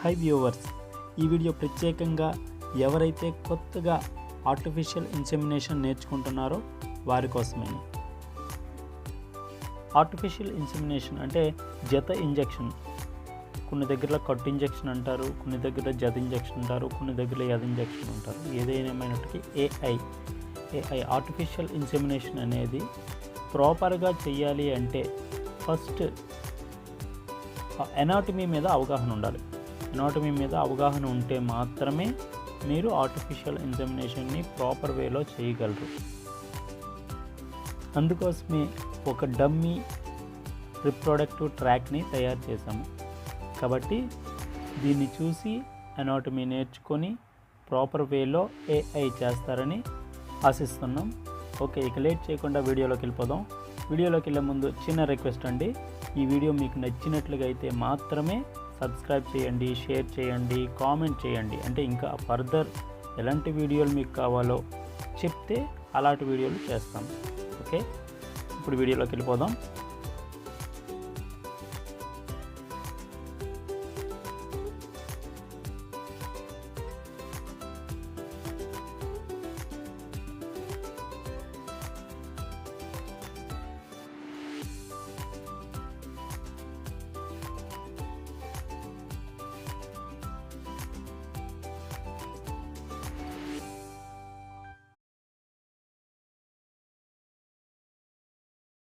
High viewers ఈ video ప్రత్యేకంగా ఎవరైతే కొత్తగా ఆర్టిఫిషియల్ ఇన్సెమినేషన్ నేర్చుకుంటున్నారో వారి కోసమే. ఆర్టిఫిషియల్ ఇన్సెమినేషన్ అంటే జత ఇంజెక్షన్ కొన్ని దగ్గరలో కట్ ఇంజెక్షన్ అంటారు కొన్ని దగ్గర జత ఇంజెక్షన్ అంటారు కొన్ని దగ్గర యద ఇంజెక్షన్ అంటారు. ఏదైనామైనప్పటికీ ఏఐ ఏఐ ఆర్టిఫిషియల్ ఇన్సెమినేషన్ అనేది ప్రాపర్గా చేయాలి అంటే ఫస్ట్ ఎనాటమీ మీద అవగాహన ఉండాలి. ఎనాటమీ మీద అవగాహన ఉంటే మాత్రమే మీరు ఆర్టిఫిషియల్ ఇన్సెమినేషన్ని ప్రాపర్ వేలో చేయగలరు. అందుకోసమే ఒక డమ్మీ రిప్రొడక్టివ్ ట్రాక్ని తయారు చేశాము. కాబట్టి దీన్ని చూసి అనాటమీ నేర్చుకొని ప్రాపర్ వేలో ఏఐ చేస్తారని ఆశిస్తున్నాం. ఓకే ఇక లేట్ చేయకుండా వీడియోలోకి వెళ్ళిపోదాం. వీడియోలోకి వెళ్ళే ముందు చిన్న రిక్వెస్ట్ అండి. ఈ వీడియో మీకు నచ్చినట్లుగా అయితే మాత్రమే సబ్స్క్రైబ్ చేయండి షేర్ చేయండి కామెంట్ చేయండి. అంటే ఇంకా ఫర్దర్ ఎలాంటి వీడియోలు మీకు కావాలో చెప్తే అలాంటి వీడియోలు చేస్తాం. ఓకే? ఇప్పుడు వీడియోలోకి వెళ్ళిపోదాం.